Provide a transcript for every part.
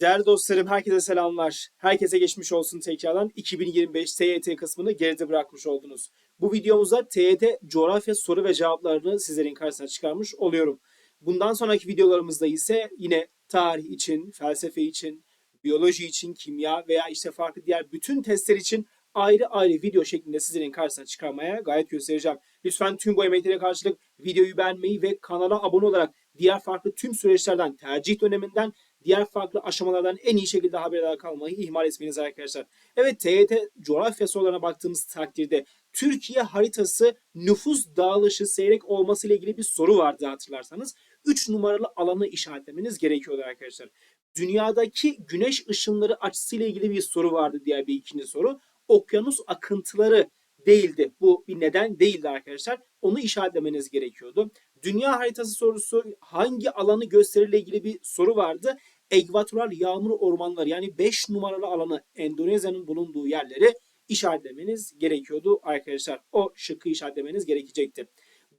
Değerli dostlarım herkese selamlar. Herkese geçmiş olsun tekrardan 2025 TYT kısmını geride bırakmış oldunuz. Bu videomuzda TYT coğrafya soru ve cevaplarını sizlerin karşısına çıkarmış oluyorum. Bundan sonraki videolarımızda ise yine tarih için, felsefe için, biyoloji için, kimya veya işte farklı diğer bütün testler için ayrı ayrı video şeklinde sizlerin karşısına çıkarmaya gayet göstereceğim. Lütfen tüm bu emeklere karşılık videoyu beğenmeyi ve kanala abone olarak diğer farklı tüm süreçlerden, tercih döneminden diğer farklı aşamalardan en iyi şekilde haberdar kalmayı ihmal etmeyiniz arkadaşlar. Evet TYT coğrafya sorularına baktığımız takdirde Türkiye haritası nüfus dağılışı seyrek olması ile ilgili bir soru vardı hatırlarsanız. 3 numaralı alanı işaretlemeniz gerekiyordu arkadaşlar. Dünyadaki güneş ışınları açısıyla ilgili bir soru vardı diğer bir ikinci soru. Okyanus akıntıları değildi. Bu bir neden değildi arkadaşlar. Onu işaretlemeniz gerekiyordu. Dünya haritası sorusu hangi alanı gösterirle ilgili bir soru vardı. Ekvatoral yağmur ormanları yani 5 numaralı alanı Endonezya'nın bulunduğu yerleri işaretlemeniz gerekiyordu arkadaşlar. O şıkkı işaretlemeniz gerekecekti.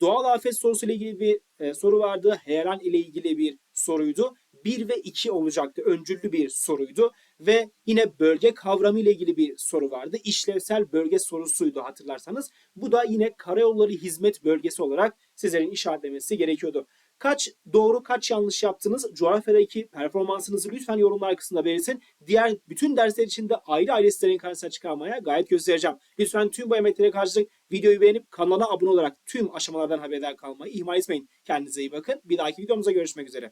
Doğal afet sorusuyla ilgili bir e, soru vardı. Heyelan ile ilgili bir soruydu. 1 ve 2 olacaktı. Öncüllü bir soruydu. Ve yine bölge kavramı ile ilgili bir soru vardı. İşlevsel bölge sorusuydu hatırlarsanız. Bu da yine karayolları hizmet bölgesi olarak sizlerin işaretlemesi gerekiyordu. Kaç doğru kaç yanlış yaptınız? Coğrafyadaki performansınızı lütfen yorumlar kısmında belirtin. Diğer bütün dersler için de ayrı ayrı sizlerin karşısına çıkarmaya gayet göstereceğim. Lütfen tüm bu emeklere karşılık videoyu beğenip kanala abone olarak tüm aşamalardan haberdar kalmayı ihmal etmeyin. Kendinize iyi bakın. Bir dahaki videomuzda görüşmek üzere.